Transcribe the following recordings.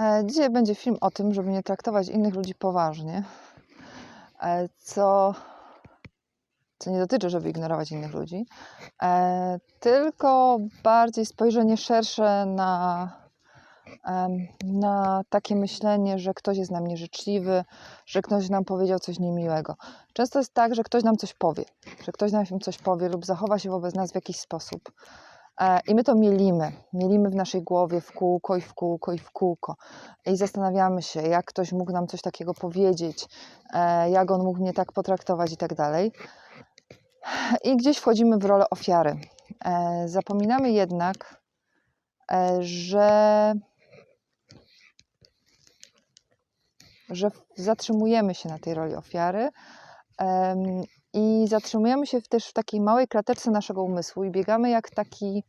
E, Dzisiaj będzie film o tym, żeby nie traktować innych ludzi poważnie, e, co, co nie dotyczy, żeby ignorować innych ludzi, e, tylko bardziej spojrzenie szersze na, na takie myślenie, że ktoś jest nam nieżyczliwy, że ktoś nam powiedział coś niemiłego. Często jest tak, że ktoś nam coś powie, że ktoś nam coś powie lub zachowa się wobec nas w jakiś sposób. E, I my to mielimy. Mielimy w naszej głowie w kółko i w kółko i w kółko. I zastanawiamy się, jak ktoś mógł nam coś takiego powiedzieć, e, jak on mógł mnie tak potraktować i tak dalej. I gdzieś wchodzimy w rolę ofiary. E, Zapominamy jednak, że, że zatrzymujemy się na tej roli ofiary i zatrzymujemy się też w takiej małej klateczce naszego umysłu i biegamy jak taki,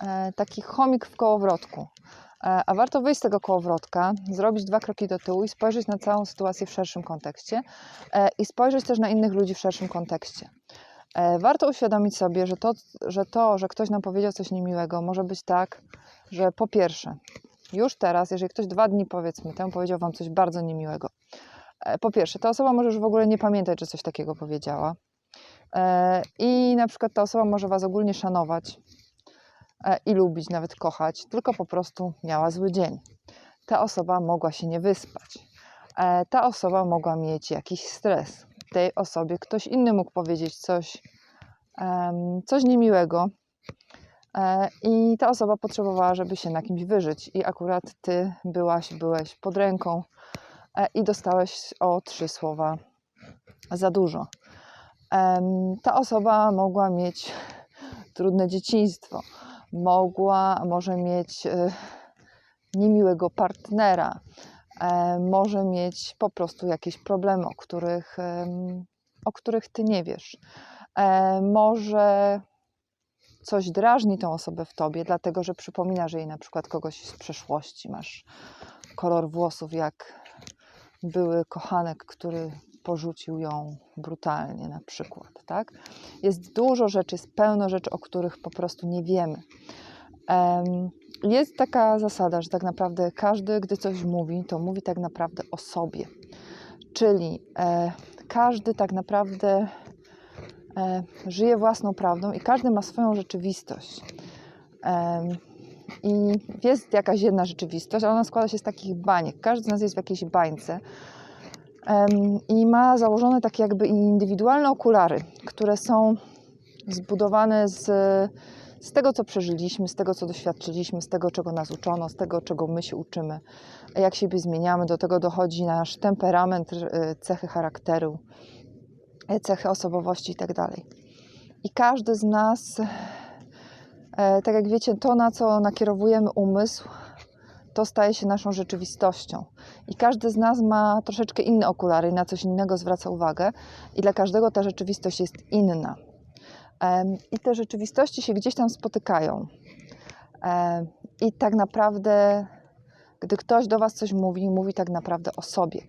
e, taki chomik w kołowrotku. E, A warto wyjść z tego kołowrotka, zrobić dwa kroki do tyłu i spojrzeć na całą sytuację w szerszym kontekście e, i spojrzeć też na innych ludzi w szerszym kontekście. Warto uświadomić sobie, że to, że to, że ktoś nam powiedział coś niemiłego, może być tak, że po pierwsze, już teraz, jeżeli ktoś dwa dni powiedzmy temu powiedział Wam coś bardzo niemiłego, po pierwsze, ta osoba może już w ogóle nie pamiętać, że coś takiego powiedziała. E, I na przykład ta osoba może Was ogólnie szanować e, i lubić, nawet kochać, tylko po prostu miała zły dzień. Ta osoba mogła się nie wyspać. E, Ta osoba mogła mieć jakiś stres. Tej osobie ktoś inny mógł powiedzieć coś, coś niemiłego. E, I ta osoba potrzebowała, żeby się na kimś wyżyć. I akurat ty byłaś, byłeś pod ręką e, i dostałeś o trzy słowa za dużo. Ta osoba mogła mieć trudne dzieciństwo, mogła, może mieć e, niemiłego partnera, e, może mieć po prostu jakieś problemy, o których, o których ty nie wiesz. E, Może coś drażni tą osobę w tobie, dlatego że przypomina, że jej na przykład kogoś z przeszłości masz kolor włosów jak były kochanek, który porzucił ją brutalnie na przykład, tak? Jest dużo rzeczy, jest pełno rzeczy, o których po prostu nie wiemy. Em, Jest taka zasada, że tak naprawdę każdy, gdy coś mówi, to mówi tak naprawdę o sobie. Czyli e, każdy tak naprawdę e, żyje własną prawdą i każdy ma swoją rzeczywistość. I jest jakaś jedna rzeczywistość, ale ona składa się z takich baniek. Każdy z nas jest w jakiejś bańce i ma założone takie jakby indywidualne okulary, które są zbudowane z, z tego, co przeżyliśmy, z tego, co doświadczyliśmy, z tego, czego nas uczono, z tego, czego my się uczymy, jak siebie zmieniamy. Do tego dochodzi nasz temperament, y, cechy charakteru, y, cechy osobowości itd. I każdy z nas, tak jak wiecie, to, na co nakierowujemy umysł, to staje się naszą rzeczywistością. I każdy z nas ma troszeczkę inne okulary, na coś innego zwraca uwagę, i dla każdego ta rzeczywistość jest inna. I te rzeczywistości się gdzieś tam spotykają. I tak naprawdę, gdy ktoś do Was coś mówi, mówi tak naprawdę o sobie.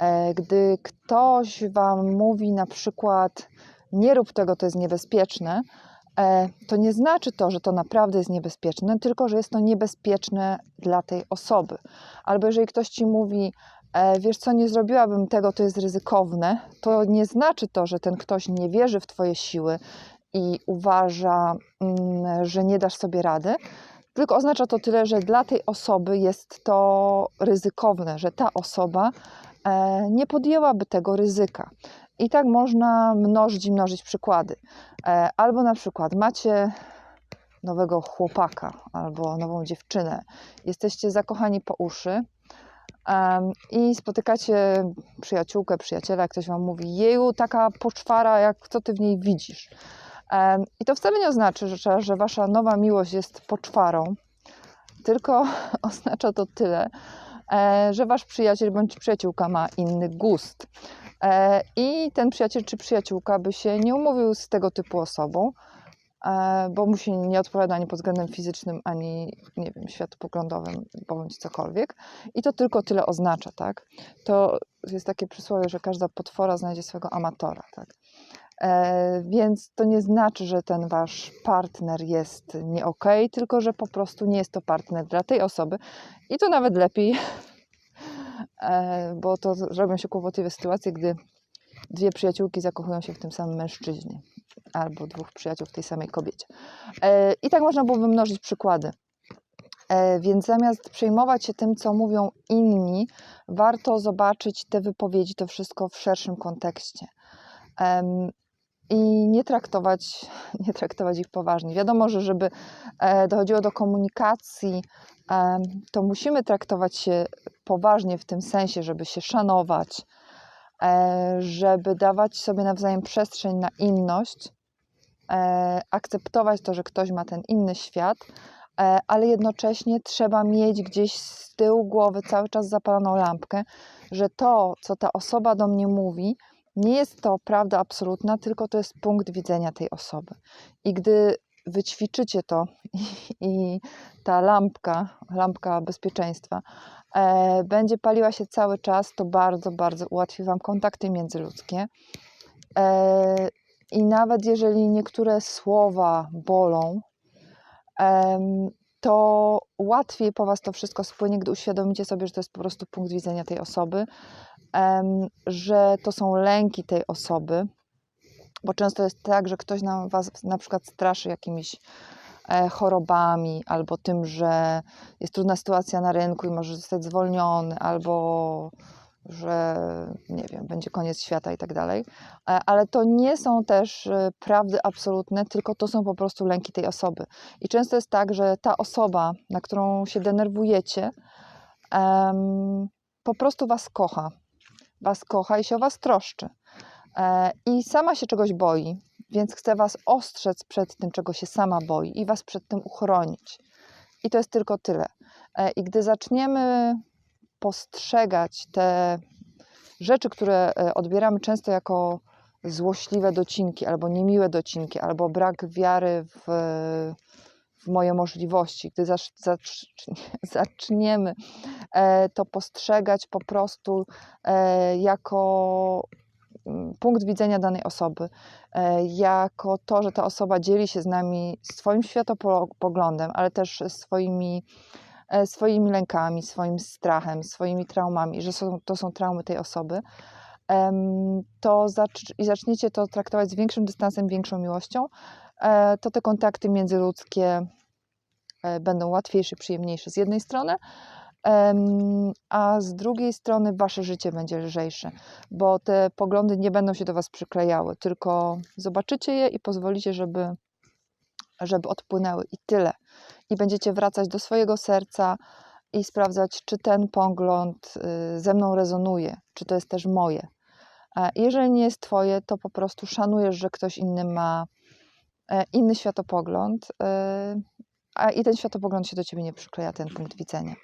E, Gdy ktoś Wam mówi na przykład, nie rób tego, to jest niebezpieczne, e, to nie znaczy to, że to naprawdę jest niebezpieczne, tylko że jest to niebezpieczne dla tej osoby. Albo jeżeli ktoś Ci mówi, e, wiesz co, nie zrobiłabym tego, to jest ryzykowne, to nie znaczy to, że ten ktoś nie wierzy w Twoje siły i uważa, mm, że nie dasz sobie rady, tylko oznacza to tyle, że dla tej osoby jest to ryzykowne, że ta osoba e, nie podjęłaby tego ryzyka. I tak można mnożyć i mnożyć przykłady. E, Albo na przykład macie nowego chłopaka albo nową dziewczynę, jesteście zakochani po uszy i spotykacie przyjaciółkę, przyjaciela, ktoś wam mówi, jeju, taka poczwara, jak co ty w niej widzisz. I to wcale nie oznacza, że, że wasza nowa miłość jest poczwarą, tylko oznacza to tyle, e, że wasz przyjaciel bądź przyjaciółka ma inny gust. E, I ten przyjaciel czy przyjaciółka by się nie umówił z tego typu osobą, e, bo mu się nie odpowiada ani pod względem fizycznym, ani nie wiem, światopoglądowym, bądź cokolwiek. I to tylko tyle oznacza, tak? To jest takie przysłowie, że każda potwora znajdzie swego amatora, tak? E, więc to nie znaczy, że ten wasz partner jest nie okej, tylko że po prostu nie jest to partner dla tej osoby. I to nawet lepiej, bo to robią się kłopotliwe sytuacje, gdy dwie przyjaciółki zakochują się w tym samym mężczyźnie albo dwóch przyjaciół w tej samej kobiecie. E, I tak można byłoby mnożyć przykłady. E, Więc zamiast przejmować się tym, co mówią inni, warto zobaczyć te wypowiedzi, to wszystko w szerszym kontekście. I nie traktować, nie traktować ich poważnie. Wiadomo, że żeby e, dochodziło do komunikacji, em, to musimy traktować się poważnie w tym sensie, żeby się szanować, e, żeby dawać sobie nawzajem przestrzeń na inność, e, akceptować to, że ktoś ma ten inny świat, e, ale jednocześnie trzeba mieć gdzieś z tyłu głowy cały czas zapaloną lampkę, że to, co ta osoba do mnie mówi, nie jest to prawda absolutna, tylko to jest punkt widzenia tej osoby. I gdy wyćwiczycie to i, ta lampka, lampka bezpieczeństwa, e, będzie paliła się cały czas, to bardzo, bardzo ułatwi Wam kontakty międzyludzkie. E, I nawet jeżeli niektóre słowa bolą, to łatwiej po Was to wszystko spłynie, gdy uświadomicie sobie, że to jest po prostu punkt widzenia tej osoby, że to są lęki tej osoby, bo często jest tak, że ktoś nam Was na przykład straszy jakimiś e, chorobami, albo tym, że jest trudna sytuacja na rynku i może zostać zwolniony, albo że nie wiem, będzie koniec świata i tak dalej. E, Ale to nie są też e, prawdy absolutne, tylko to są po prostu lęki tej osoby. I często jest tak, że ta osoba, na którą się denerwujecie, em, po prostu was kocha. Was kocha i się o was troszczy. E, I sama się czegoś boi, więc chce was ostrzec przed tym, czego się sama boi i was przed tym uchronić. I to jest tylko tyle. E, I gdy zaczniemy postrzegać te rzeczy, które e, odbieramy często jako złośliwe docinki, albo niemiłe docinki, albo brak wiary w, w moje możliwości, gdy zacz, zacz, zaczniemy e, to postrzegać po prostu e, jako mm, punkt widzenia danej osoby, jako to, że ta osoba dzieli się z nami swoim światopoglądem, ale też swoimi, swoimi lękami, swoim strachem, swoimi traumami, że są, to są traumy tej osoby, to zacz, i zaczniecie to traktować z większym dystansem, większą miłością, e, to te kontakty międzyludzkie e, będą łatwiejsze, przyjemniejsze z jednej strony, a z drugiej strony wasze życie będzie lżejsze, bo te poglądy nie będą się do was przyklejały, tylko zobaczycie je i pozwolicie, żeby, żeby odpłynęły i tyle. I będziecie wracać do swojego serca i sprawdzać, czy ten pogląd y, ze mną rezonuje, czy to jest też moje. Jeżeli nie jest twoje, to po prostu szanujesz, że ktoś inny ma e, inny światopogląd, y, a i ten światopogląd się do ciebie nie przykleja, ten punkt widzenia.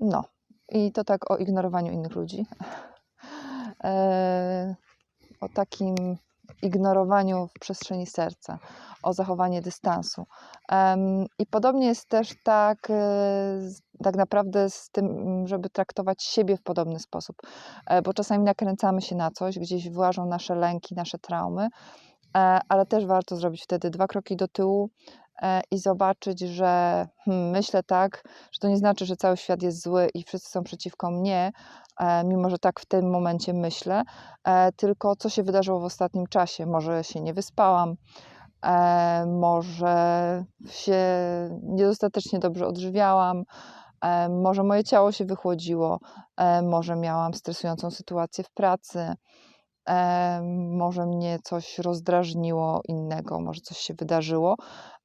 No, i to tak o ignorowaniu innych ludzi. E, O takim ignorowaniu w przestrzeni serca, o zachowanie dystansu. I podobnie jest też tak, e, tak naprawdę z tym, żeby traktować siebie w podobny sposób, E, bo czasami nakręcamy się na coś, gdzieś wyłażą nasze lęki, nasze traumy, e, ale też warto zrobić wtedy dwa kroki do tyłu i zobaczyć, że hmm, myślę tak, że to nie znaczy, że cały świat jest zły i wszyscy są przeciwko mnie, e, mimo że tak w tym momencie myślę, e, tylko co się wydarzyło w ostatnim czasie. Może się nie wyspałam, e, może się niedostatecznie dobrze odżywiałam, e, może moje ciało się wychłodziło, e, może miałam stresującą sytuację w pracy, e, może mnie coś rozdrażniło innego, może coś się wydarzyło.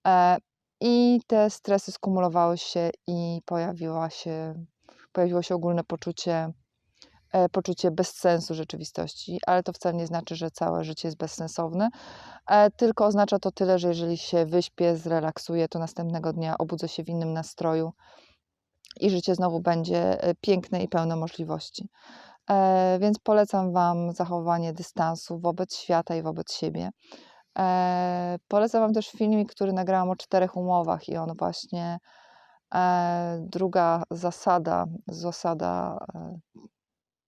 E, I te stresy skumulowały się i pojawiła się, pojawiło się ogólne poczucie, e, poczucie bezsensu rzeczywistości, ale to wcale nie znaczy, że całe życie jest bezsensowne, e, tylko oznacza to tyle, że jeżeli się wyśpię, zrelaksuję, to następnego dnia obudzę się w innym nastroju i życie znowu będzie piękne i pełne możliwości. Więc polecam Wam zachowanie dystansu wobec świata i wobec siebie. E, Polecam Wam też filmik, który nagrałam o czterech umowach i on właśnie e, druga zasada, zasada e,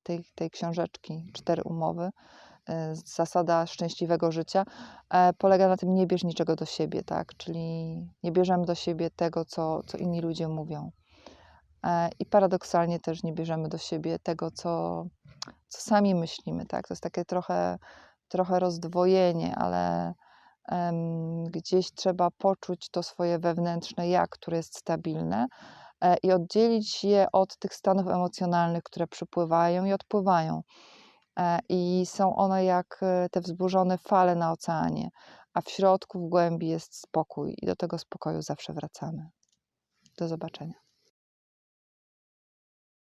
tej, tej książeczki, cztery umowy, e, zasada szczęśliwego życia e, polega na tym, nie bierz niczego do siebie, tak? Czyli nie bierzemy do siebie tego, co, co inni ludzie mówią. E, I paradoksalnie też nie bierzemy do siebie tego, co, co sami myślimy, tak? To jest takie trochę, trochę rozdwojenie, ale gdzieś trzeba poczuć to swoje wewnętrzne ja, które jest stabilne e, i oddzielić je od tych stanów emocjonalnych, które przypływają i odpływają. E, I są one jak e, te wzburzone fale na oceanie, a w środku, w głębi jest spokój, i do tego spokoju zawsze wracamy. Do zobaczenia.